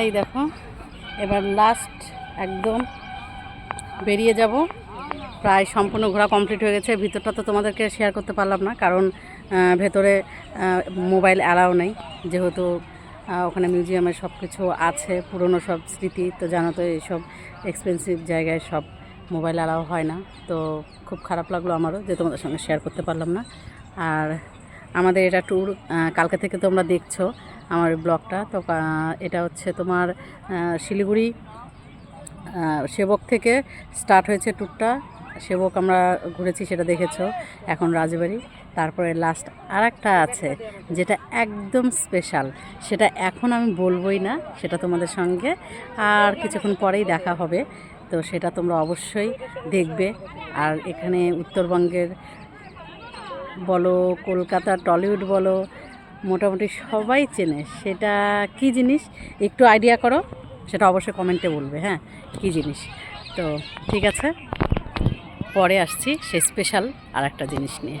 এই দেখো, এবার লাস্ট একদম বেরিয়ে যাব। প্রায় সম্পূর্ণ ঘোরা কমপ্লিট হয়ে গেছে। ভিতরটা তো তোমাদেরকে শেয়ার করতে পারলাম না, কারণ ভেতরে মোবাইল অ্যালাও নেই। যেহেতু ওখানে মিউজিয়ামের সব কিছু আছে, পুরনো সব স্মৃতি, তো জানো তো এইসব এক্সপেন্সিভ জায়গায় সব মোবাইল অ্যালাও হয় না। তো খুব খারাপ লাগল আমারও যে তোমাদের সঙ্গে শেয়ার করতে পারলাম না। আর আমাদের এটা ট্যুর কালকে থেকে তোমরা দেখছ আমার ব্লগটা। তো এটা হচ্ছে তোমার শিলিগুড়ি সেবক থেকে স্টার্ট হয়েছে ট্যুরটা সেবক আমরা ঘুরেছি, সেটা দেখেছ এখন রাজবাড়ি। তারপরে লাস্ট আর একটা আছে, যেটা একদম স্পেশাল সেটা এখন আমি বলবোই না, সেটা তোমাদের সঙ্গে। আর কিছুক্ষণ পরেই দেখা হবে, তো সেটা তোমরা অবশ্যই দেখবে। আর এখানে উত্তরবঙ্গের বলো, কলকাতা, টলিউড বলো, মোটামুটি সবাই চেনে। সেটা কি জিনিস? একটু আইডিয়া করো, সেটা অবশ্যই কমেন্টে বলবে হ্যাঁ? কি জিনিস? তো ঠিক আছে, পরে আসছি সে স্পেশাল আর একটা জিনিস নিয়ে।